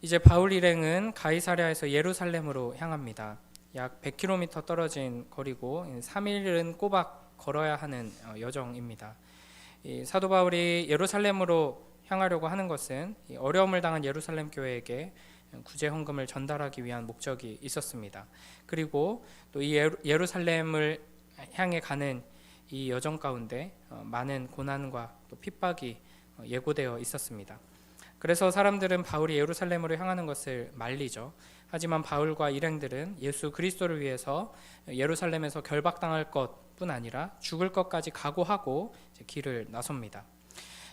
이제 바울 일행은 가이사랴에서 예루살렘으로 향합니다. 약 100km 떨어진 거리고 3일은 꼬박 걸어야 하는 어, 여정입니다. 이 사도 바울이 예루살렘으로 향하려고 하는 것은 이 어려움을 당한 예루살렘 교회에게 구제 헌금을 전달하기 위한 목적이 있었습니다. 그리고 또 이 예루살렘을 향해 가는 이 여정 가운데 어, 많은 고난과 또 핍박이 어, 예고되어 있었습니다. 그래서 사람들은 바울이 예루살렘으로 향하는 것을 말리죠. 하지만 바울과 일행들은 예수 그리스도를 위해서 예루살렘에서 결박당할 것뿐 아니라 죽을 것까지 각오하고 길을 나섭니다.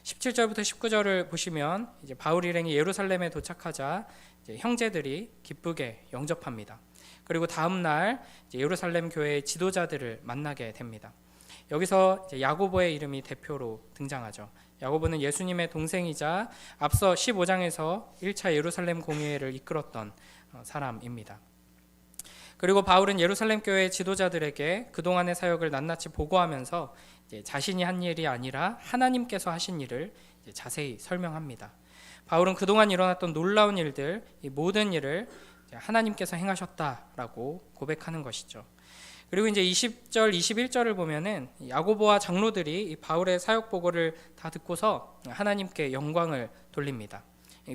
17절부터 19절을 보시면 이제 바울 일행이 예루살렘에 도착하자 형제들이 기쁘게 영접합니다. 그리고 다음 날 예루살렘 교회의 지도자들을 만나게 됩니다. 여기서 야고보의 이름이 대표로 등장하죠. 야고보는 예수님의 동생이자 앞서 15장에서 1차 예루살렘 공회를 이끌었던 어, 사람입니다. 그리고 바울은 예루살렘 교회 지도자들에게 그동안의 사역을 낱낱이 보고하면서 자신이 한 일이 아니라 하나님께서 하신 일을 자세히 설명합니다. 바울은 그동안 일어났던 놀라운 일들, 이 모든 일을 하나님께서 행하셨다라고 고백하는 것이죠. 그리고 이제 20절, 21절을 보면은 야고보와 장로들이 이 바울의 사역 보고를 다 듣고서 하나님께 영광을 돌립니다.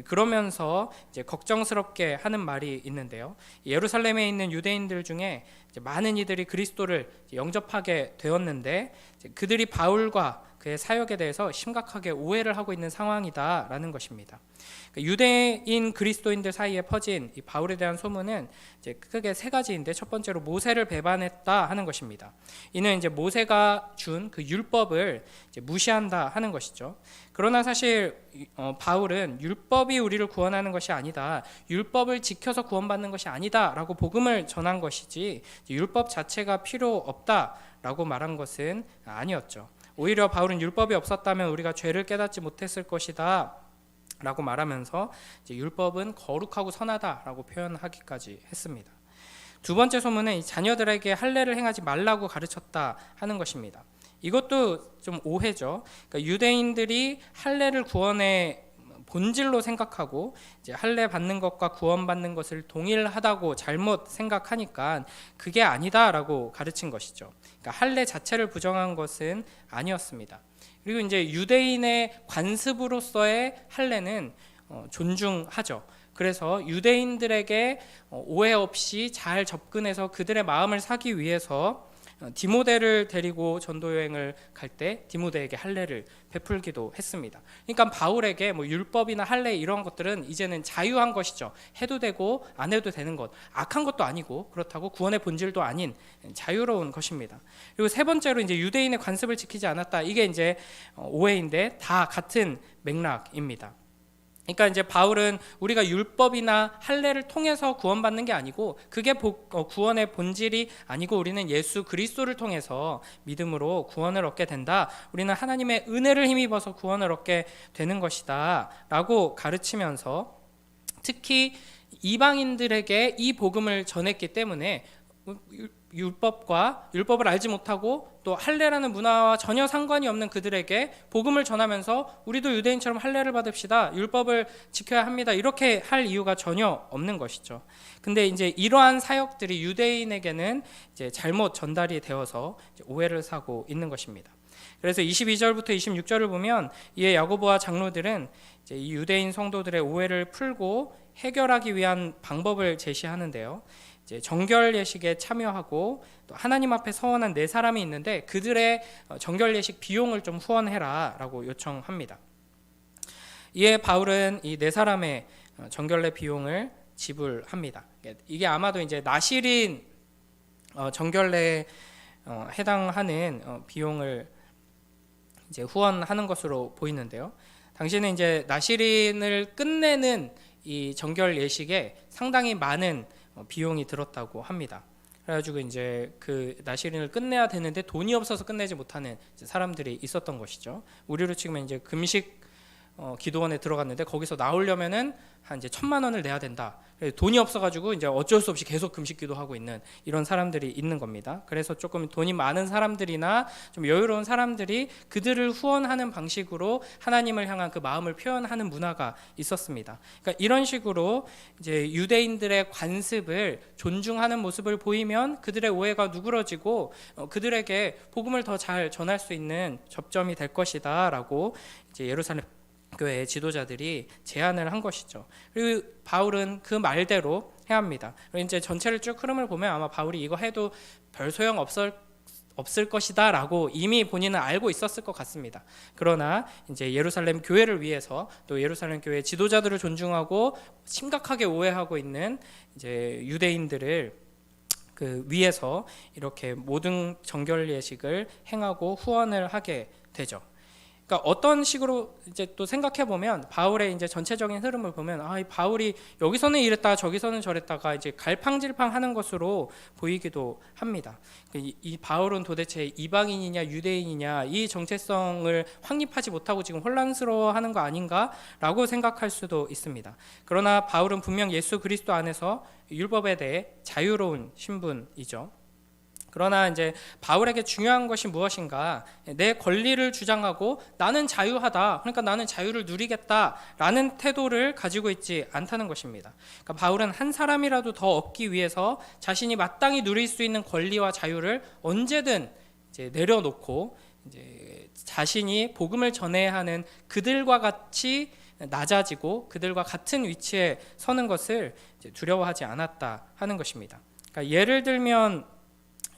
그러면서 이제 걱정스럽게 하는 말이 있는데요. 예루살렘에 있는 유대인들 중에 많은 이들이 그리스도를 영접하게 되었는데 그들이 바울과 그의 사역에 대해서 심각하게 오해를 하고 있는 상황이다라는 것입니다. 그러니까 유대인 그리스도인들 사이에 퍼진 이 바울에 대한 소문은 크게 세 가지인데 첫 번째로 모세를 배반했다 하는 것입니다. 이는 이제 모세가 준 그 율법을 무시한다 하는 것이죠. 그러나 사실 어, 바울은 율법이 우리를 구원하는 것이 아니다. 율법을 지켜서 구원받는 것이 아니다라고 복음을 전한 것이지 율법 자체가 필요 없다라고 말한 것은 아니었죠. 오히려 바울은 율법이 없었다면 우리가 죄를 깨닫지 못했을 것이다. 라고 말하면서 율법은 거룩하고 선하다라고 표현하기까지 했습니다. 두 번째 소문은 자녀들에게 할례를 행하지 말라고 가르쳤다 하는 것입니다. 이것도 좀 오해죠. 그러니까 유대인들이 할례를 구원의 본질로 생각하고 이제 할례 받는 것과 구원받는 것을 동일하다고 잘못 생각하니까 그게 아니다라고 가르친 것이죠. 그러니까 할례 자체를 부정한 것은 아니었습니다. 그리고 이제 유대인의 관습으로서의 할례는 어, 존중하죠. 그래서 유대인들에게 어, 오해 없이 잘 접근해서 그들의 마음을 사기 위해서 어, 디모데를 데리고 전도 여행을 갈 때 디모데에게 할례를 베풀기도 했습니다. 그러니까 바울에게 뭐 율법이나 할례 이런 것들은 이제는 자유한 것이죠. 해도 되고 안 해도 되는 것. 악한 것도 아니고 그렇다고 구원의 본질도 아닌 자유로운 것입니다. 그리고 세 번째로 이제 유대인의 관습을 지키지 않았다. 이게 이제 어, 오해인데 다 같은 맥락입니다. 그러니까 이제 바울은 우리가 율법이나 할례를 통해서 구원받는 게 아니고 그게 어, 구원의 본질이 아니고 우리는 예수 그리스도를 통해서 믿음으로 구원을 얻게 된다. 우리는 하나님의 은혜를 힘입어서 구원을 얻게 되는 것이다라고 가르치면서 특히 이방인들에게 이 복음을 전했기 때문에 율법과 율법을 알지 못하고 또 할례라는 문화와 전혀 상관이 없는 그들에게 복음을 전하면서 우리도 유대인처럼 할례를 받읍시다. 율법을 지켜야 합니다. 이렇게 할 이유가 전혀 없는 것이죠. 근데 이제 이러한 사역들이 유대인에게는 이제 잘못 전달이 되어서 오해를 사고 있는 것입니다. 그래서 22절부터 26절을 보면 이에 야고보와 장로들은 이 유대인 성도들의 오해를 풀고 해결하기 위한 방법을 제시하는데요. 이제 정결 예식에 참여하고 또 하나님 앞에 서원한 네 사람이 있는데 그들의 어, 정결 예식 비용을 좀 후원해라라고 요청합니다. 이에 바울은 이 네 사람의 어, 정결례 비용을 지불합니다. 이게 아마도 이제 나시린 어, 정결례에 해당하는 비용을 이제 후원하는 것으로 보이는데요. 당시는 이제 나시린을 끝내는 이 정결 예식에 상당히 많은 어, 비용이 들었다고 합니다. 그래가지고 이제 그 나시린을 끝내야 되는데 돈이 없어서 끝내지 못하는 사람들이 있었던 것이죠. 우리로 치면 이제 금식 어, 기도원에 들어갔는데 거기서 나오려면은 한 이제 천만 원을 내야 된다. 돈이 없어가지고 이제 어쩔 수 없이 계속 금식기도 하고 있는 이런 사람들이 있는 겁니다. 그래서 조금 돈이 많은 사람들이나 좀 여유로운 사람들이 그들을 후원하는 방식으로 하나님을 향한 그 마음을 표현하는 문화가 있었습니다. 그러니까 이런 식으로 이제 유대인들의 관습을 존중하는 모습을 보이면 그들의 오해가 누그러지고 어, 그들에게 복음을 더 잘 전할 수 있는 접점이 될 것이다라고 이제 예루살렘 교회 지도자들이 제안을 한 것이죠. 그리고 바울은 그 말대로 해합니다. 그리고 이제 전체를 쭉 흐름을 보면 아마 바울이 이거 해도 별 소용 없을 없을 것이다라고 이미 본인은 알고 있었을 것 같습니다. 그러나 이제 예루살렘 교회를 위해서 또 예루살렘 교회 지도자들을 존중하고 심각하게 오해하고 있는 이제 유대인들을 그 위해서 이렇게 모든 정결 예식을 행하고 후원을 하게 되죠. 그러니까 어떤 식으로 이제 또 생각해 보면 바울의 이제 전체적인 흐름을 보면 아, 이 바울이 여기서는 이랬다 저기서는 저랬다가 이제 갈팡질팡하는 것으로 보이기도 합니다. 이, 이 바울은 도대체 이방인이냐 유대인이냐 이 정체성을 확립하지 못하고 지금 혼란스러워하는 거 아닌가라고 생각할 수도 있습니다. 그러나 바울은 분명 예수 그리스도 안에서 율법에 대해 자유로운 신분이죠. 그러나 이제 바울에게 중요한 것이 무엇인가? 내 권리를 주장하고 나는 자유하다. 그러니까 나는 자유를 누리겠다라는 태도를 가지고 있지 않다는 것입니다. 그러니까 바울은 한 사람이라도 더 얻기 위해서 자신이 마땅히 누릴 수 있는 권리와 자유를 언제든 이제 내려놓고 이제 자신이 복음을 전해야 하는 그들과 같이 낮아지고 그들과 같은 위치에 서는 것을 두려워하지 않았다 하는 것입니다. 그러니까 예를 들면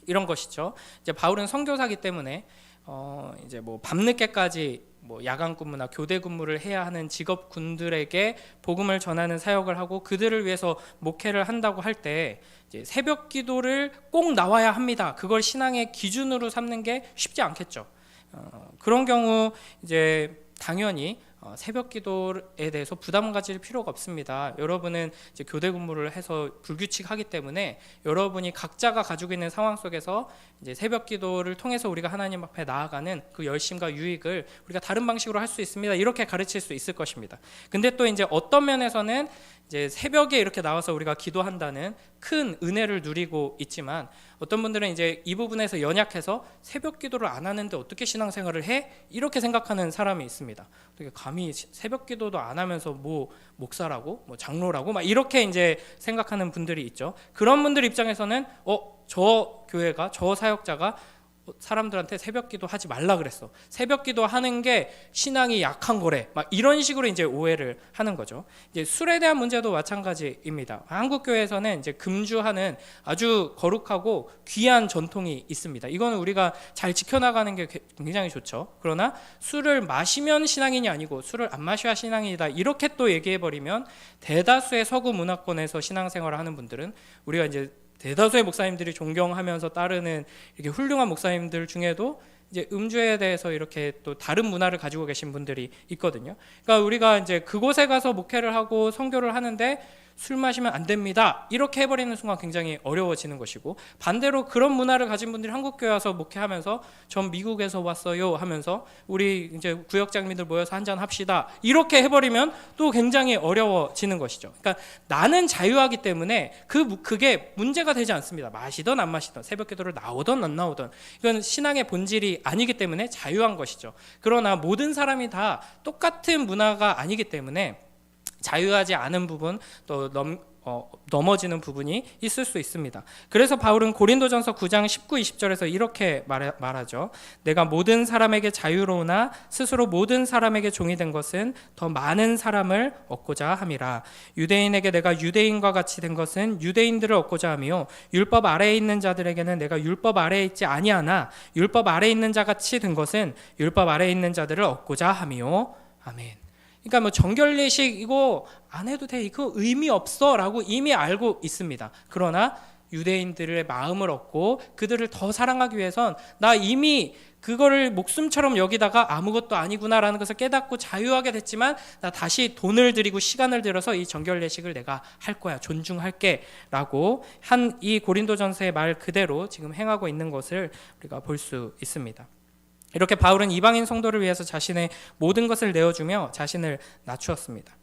이런 것이죠. 이제 바울은 선교사기 때문에 어 이제 뭐 밤늦게까지 뭐 야간 근무나 교대 근무를 해야 하는 직업군들에게 복음을 전하는 사역을 하고 그들을 위해서 목회를 한다고 할 때 새벽 기도를 꼭 나와야 합니다. 그걸 신앙의 기준으로 삼는 게 쉽지 않겠죠. 어, 그런 경우 이제 당연히 어, 새벽 기도에 대해서 부담 가질 필요가 없습니다. 여러분은 이제 교대 근무를 해서 불규칙하기 때문에 여러분이 각자가 가지고 있는 상황 속에서 이제 새벽 기도를 통해서 우리가 하나님 앞에 나아가는 그 열심과 유익을 우리가 다른 방식으로 할 수 있습니다. 이렇게 가르칠 수 있을 것입니다. 근데 또 이제 어떤 면에서는 이제 새벽에 이렇게 나와서 우리가 기도한다는 큰 은혜를 누리고 있지만 어떤 분들은 이제 이 부분에서 연약해서 새벽 기도를 안 하는데 어떻게 신앙생활을 해? 이렇게 생각하는 사람이 있습니다. 어떻게 감히 새벽 기도도 안 하면서 뭐 목사라고, 뭐 장로라고 막 이렇게 이제 생각하는 분들이 있죠. 그런 분들 입장에서는 어 저 교회가 저 사역자가 사람들한테 새벽 기도 하지 말라 그랬어. 새벽 기도 하는 게 신앙이 약한 거래. 막 이런 식으로 이제 오해를 하는 거죠. 이제 술에 대한 문제도 마찬가지입니다. 한국 교회에서는 이제 금주하는 아주 거룩하고 귀한 전통이 있습니다. 이거는 우리가 잘 지켜나가는 게 굉장히 좋죠. 그러나 술을 마시면 신앙인이 아니고 술을 안 마셔야 신앙이다. 이렇게 또 얘기해 버리면 대다수의 서구 문화권에서 신앙생활을 하는 분들은 우리가 이제 대다수의 목사님들이 존경하면서 따르는 이렇게 훌륭한 목사님들 중에도 이제 음주에 대해서 이렇게 또 다른 문화를 가지고 계신 분들이 있거든요. 그러니까 우리가 이제 그곳에 가서 목회를 하고 선교를 하는데 술 마시면 안 됩니다. 이렇게 해버리는 순간 굉장히 어려워지는 것이고 반대로 그런 문화를 가진 분들이 한국 교회 와서 목회하면서 전 미국에서 왔어요 하면서 우리 이제 구역장님들 모여서 한잔 합시다 이렇게 해버리면 또 굉장히 어려워지는 것이죠. 그러니까 나는 자유하기 때문에 그 그게 문제가 되지 않습니다. 마시던 안 마시던 새벽 기도를 나오던 안 나오던 이건 신앙의 본질이 아니기 때문에 자유한 것이죠. 그러나 모든 사람이 다 똑같은 문화가 아니기 때문에 자유하지 않은 부분 또 넘, 어, 넘어지는 부분이 있을 수 있습니다. 그래서 바울은 고린도전서 9장 19, 20절에서 이렇게 말, 말하죠. 내가 모든 사람에게 자유로우나 스스로 모든 사람에게 종이 된 것은 더 많은 사람을 얻고자 함이라. 유대인에게 내가 유대인과 같이 된 것은 유대인들을 얻고자 하며 율법 아래에 있는 자들에게는 내가 율법 아래에 있지 아니하나 율법 아래에 있는 자 같이 된 것은 율법 아래에 있는 자들을 얻고자 하며 아멘. 그러니까 뭐 정결 예식 이거 안 해도 돼. 이거 의미 없어라고 이미 알고 있습니다. 그러나 유대인들의 마음을 얻고 그들을 더 사랑하기 위해선 나 이미 그거를 목숨처럼 여기다가 아무것도 아니구나라는 것을 깨닫고 자유하게 됐지만 나 다시 돈을 들이고 시간을 들여서 이 정결 예식을 내가 할 거야 존중할게라고 한 이 고린도전서의 말 그대로 지금 행하고 있는 것을 우리가 볼 수 있습니다. 이렇게 바울은 이방인 성도를 위해서 자신의 모든 것을 내어주며 자신을 낮추었습니다.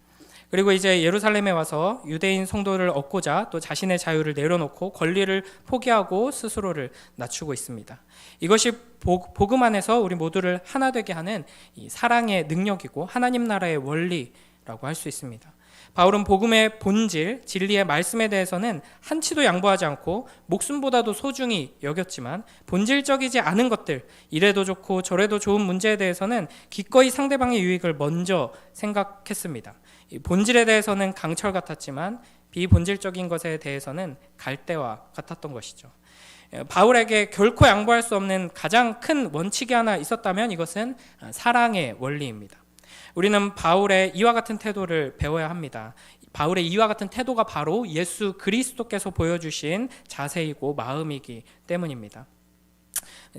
그리고 이제 예루살렘에 와서 유대인 성도를 얻고자 또 자신의 자유를 내려놓고 권리를 포기하고 스스로를 낮추고 있습니다. 이것이 복음 안에서 우리 모두를 하나 되게 하는 사랑의 능력이고 하나님 나라의 원리라고 할 수 있습니다. 바울은 복음의 본질, 진리의 말씀에 대해서는 한치도 양보하지 않고 목숨보다도 소중히 여겼지만 본질적이지 않은 것들, 이래도 좋고 저래도 좋은 문제에 대해서는 기꺼이 상대방의 유익을 먼저 생각했습니다. 본질에 대해서는 강철 같았지만 비본질적인 것에 대해서는 갈대와 같았던 것이죠. 바울에게 결코 양보할 수 없는 가장 큰 원칙이 하나 있었다면 이것은 사랑의 원리입니다. 우리는 바울의 이와 같은 태도를 배워야 합니다. 바울의 이와 같은 태도가 바로 예수 그리스도께서 보여주신 자세이고 마음이기 때문입니다.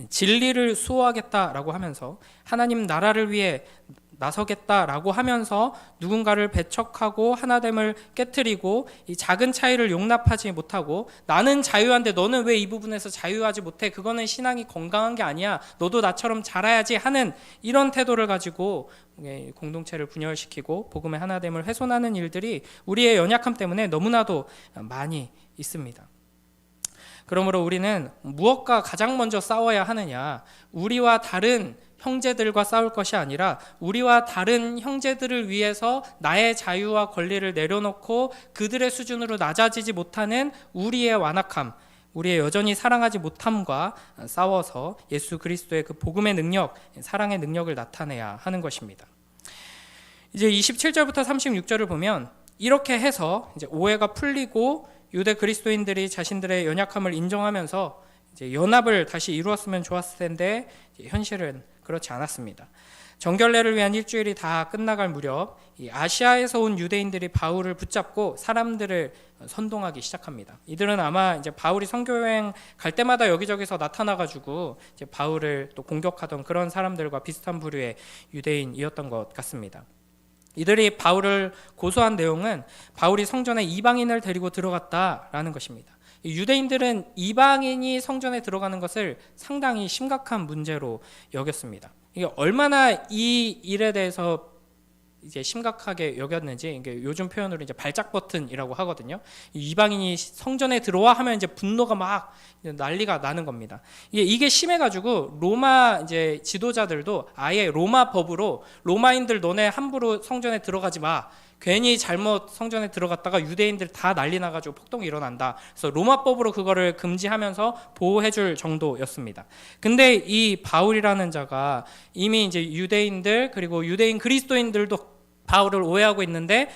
진리를 수호하겠다라고 하면서 하나님 나라를 위해 나서겠다라고 하면서 누군가를 배척하고 하나됨을 깨뜨리고 이 작은 차이를 용납하지 못하고 나는 자유한데 너는 왜 이 부분에서 자유하지 못해? 그거는 신앙이 건강한 게 아니야. 너도 나처럼 자라야지 하는 이런 태도를 가지고 공동체를 분열시키고 복음의 하나됨을 훼손하는 일들이 우리의 연약함 때문에 너무나도 많이 있습니다. 그러므로 우리는 무엇과 가장 먼저 싸워야 하느냐? 우리와 다른 형제들과 싸울 것이 아니라 우리와 다른 형제들을 위해서 나의 자유와 권리를 내려놓고 그들의 수준으로 낮아지지 못하는 우리의 완악함, 우리의 여전히 사랑하지 못함과 싸워서 예수 그리스도의 그 복음의 능력, 사랑의 능력을 나타내야 하는 것입니다. 이제 27절부터 36절을 보면 이렇게 해서 이제 오해가 풀리고 유대 그리스도인들이 자신들의 연약함을 인정하면서 이제 연합을 다시 이루었으면 좋았을 텐데 현실은 그렇지 않았습니다. 정결례를 위한 일주일이 다 끝나갈 무렵 아시아에서 온 유대인들이 바울을 붙잡고 사람들을 선동하기 시작합니다. 이들은 아마 이제 바울이 선교여행 갈 때마다 여기저기서 나타나가지고 이제 바울을 또 공격하던 그런 사람들과 비슷한 부류의 유대인이었던 것 같습니다. 이들이 바울을 고소한 내용은 바울이 성전에 이방인을 데리고 들어갔다라는 것입니다. 유대인들은 이방인이 성전에 들어가는 것을 상당히 심각한 문제로 여겼습니다. 이게 얼마나 이 일에 대해서 이제 심각하게 여겼는지 이게 요즘 표현으로 이제 발작 버튼이라고 하거든요. 이방인이 성전에 들어와 하면 이제 분노가 막 난리가 나는 겁니다. 이게 이게 심해 가지고 로마 이제 지도자들도 아예 로마 법으로 로마인들 너네 함부로 성전에 들어가지 마. 괜히 잘못 성전에 들어갔다가 유대인들 다 난리 나가지고 폭동이 일어난다. 그래서 로마법으로 그거를 금지하면서 보호해줄 정도였습니다. 근데 이 바울이라는 자가 이미 이제 유대인들 그리고 유대인 그리스도인들도 바울을 오해하고 있는데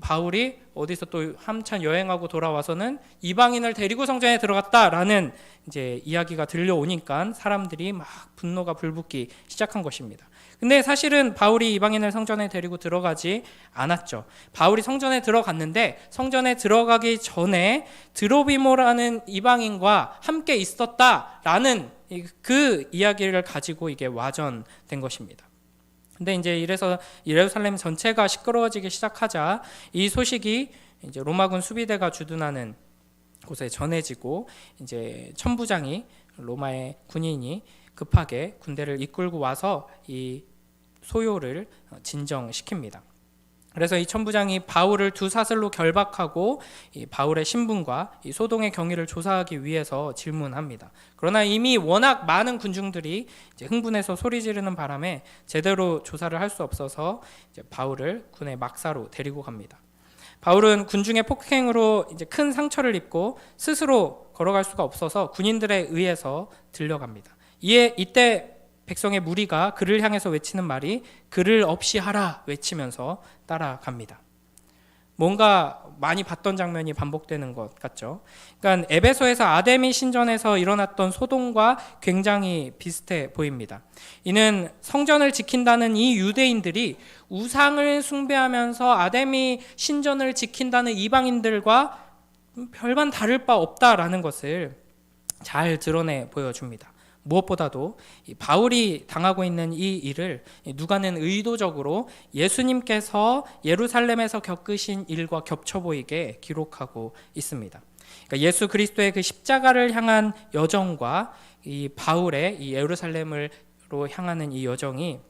바울이 어디서 또 한참 여행하고 돌아와서는 이방인을 데리고 성전에 들어갔다라는 이제 이야기가 들려오니까 사람들이 막 분노가 불붙기 시작한 것입니다. 근데 사실은 바울이 이방인을 성전에 데리고 들어가지 않았죠. 바울이 성전에 들어갔는데 성전에 들어가기 전에 드로비모라는 이방인과 함께 있었다라는 그 이야기를 가지고 이게 와전된 것입니다. 근데 이제 이래서 예루살렘 전체가 시끄러워지기 시작하자 이 소식이 이제 로마군 수비대가 주둔하는 곳에 전해지고 이제 천부장이 로마의 군인이 급하게 군대를 이끌고 와서 이 소요를 진정시킵니다. 그래서 이 천부장이 바울을 두 사슬로 결박하고 바울의 신분과 소동의 경위를 조사하기 위해서 질문합니다. 그러나 이미 워낙 많은 군중들이 흥분해서 소리 지르는 바람에 제대로 조사를 할 수 없어서 바울을 군의 막사로 데리고 갑니다. 바울은 군중의 폭행으로 이제 큰 상처를 입고 스스로 걸어갈 수가 없어서 군인들에 의해서 들려갑니다. 이에 이때 백성의 무리가 그를 향해서 외치는 말이 그를 없이 하라 외치면서 따라갑니다. 뭔가 많이 봤던 장면이 반복되는 것 같죠. 그러니까 에베소에서 아데미 신전에서 일어났던 소동과 굉장히 비슷해 보입니다. 이는 성전을 지킨다는 이 유대인들이 우상을 숭배하면서 아데미 신전을 지킨다는 이방인들과 별반 다를 바 없다라는 것을 잘 드러내 보여줍니다. 무엇보다도 바울이 당하고 있는 이 일을 누가는 의도적으로 예수님께서 예루살렘에서 겪으신 일과 겹쳐 보이게 기록하고 있습니다. 그러니까 예수 그리스도의 그 십자가를 향한 여정과 이 바울의 이 예루살렘을 십자가로 향하는 이 여정이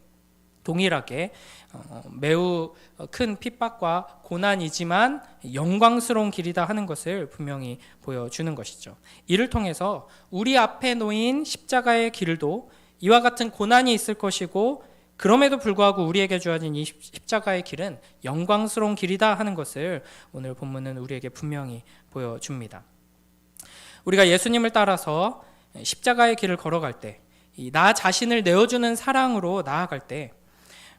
동일하게 어, 매우 큰 핍박과 고난이지만 영광스러운 길이다 하는 것을 분명히 보여주는 것이죠. 이를 통해서 우리 앞에 놓인 십자가의 길도 이와 같은 고난이 있을 것이고 그럼에도 불구하고 우리에게 주어진 이 십- 십자가의 길은 영광스러운 길이다 하는 것을 오늘 본문은 우리에게 분명히 보여줍니다. 우리가 예수님을 따라서 십자가의 길을 걸어갈 때, 이나 자신을 내어주는 사랑으로 나아갈 때,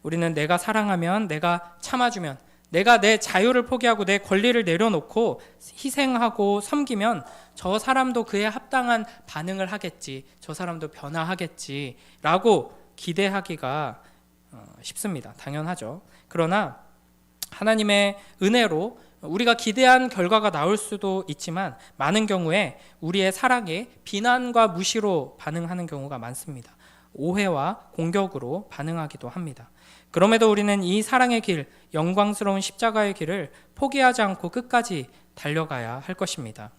우리는 내가 사랑하면, 내가 참아주면, 내가 내 자유를 포기하고 내 권리를 내려놓고 희생하고 섬기면 저 사람도 그에 합당한 반응을 하겠지, 저 사람도 변화하겠지라고 기대하기가 어, 쉽습니다. 당연하죠. 그러나 하나님의 은혜로 우리가 기대한 결과가 나올 수도 있지만 많은 경우에 우리의 사랑에 비난과 무시로 반응하는 경우가 많습니다. 오해와 공격으로 반응하기도 합니다. 그럼에도 우리는 이 사랑의 길, 영광스러운 십자가의 길을 포기하지 않고 끝까지 달려가야 할 것입니다.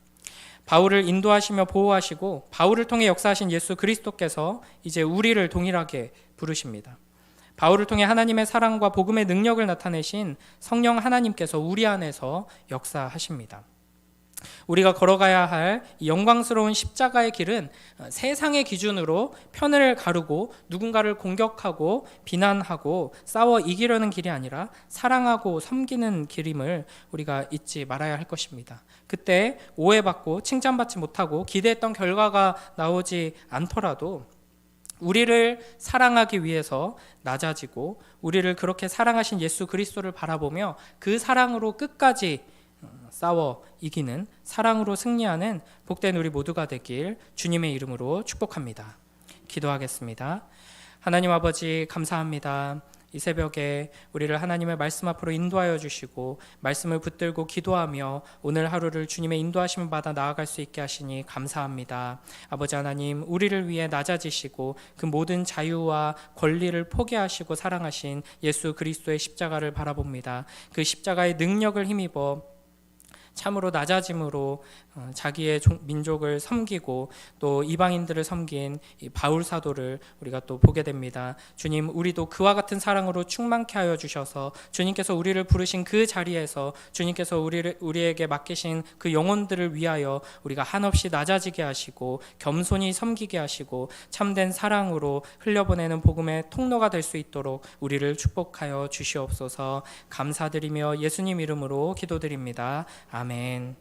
바울을 인도하시며 보호하시고 바울을 통해 역사하신 예수 그리스도께서 이제 우리를 동일하게 부르십니다. 바울을 통해 하나님의 사랑과 복음의 능력을 나타내신 성령 하나님께서 우리 안에서 역사하십니다. 우리가 걸어가야 할이 영광스러운 십자가의 길은 세상의 기준으로 편을 가르고 누군가를 공격하고 비난하고 싸워 이기려는 길이 아니라 사랑하고 섬기는 길임을 우리가 잊지 말아야 할 것입니다. 그때 오해받고 칭찬받지 못하고 기대했던 결과가 나오지 않더라도 우리를 사랑하기 위해서 낮아지고 우리를 그렇게 사랑하신 예수 그리스도를 바라보며 그 사랑으로 끝까지 어, 싸워 이기는 사랑으로 승리하는 복된 우리 모두가 되길 주님의 이름으로 축복합니다. 기도하겠습니다. 하나님 아버지 감사합니다. 이 새벽에 우리를 하나님의 말씀 앞으로 인도하여 주시고 말씀을 붙들고 기도하며 오늘 하루를 주님의 인도하심을 받아 나아갈 수 있게 하시니 감사합니다. 아버지 하나님 우리를 위해 낮아지시고 그 모든 자유와 권리를 포기하시고 사랑하신 예수 그리스도의 십자가를 바라봅니다. 그 십자가의 능력을 힘입어 참으로 낮아짐으로 어, 자기의 종- 민족을 섬기고 또 이방인들을 섬긴 이 바울 사도를 우리가 또 보게 됩니다. 주님, 우리도 그와 같은 사랑으로 충만케 하여 주셔서 주님께서 우리를 부르신 그 자리에서 주님께서 우리를 우리에게 맡기신 그 영혼들을 위하여 우리가 한없이 낮아지게 하시고 겸손히 섬기게 하시고 참된 사랑으로 흘려보내는 복음의 통로가 될 수 있도록 우리를 축복하여 주시옵소서. 감사드리며 예수님 이름으로 기도드립니다. 아멘.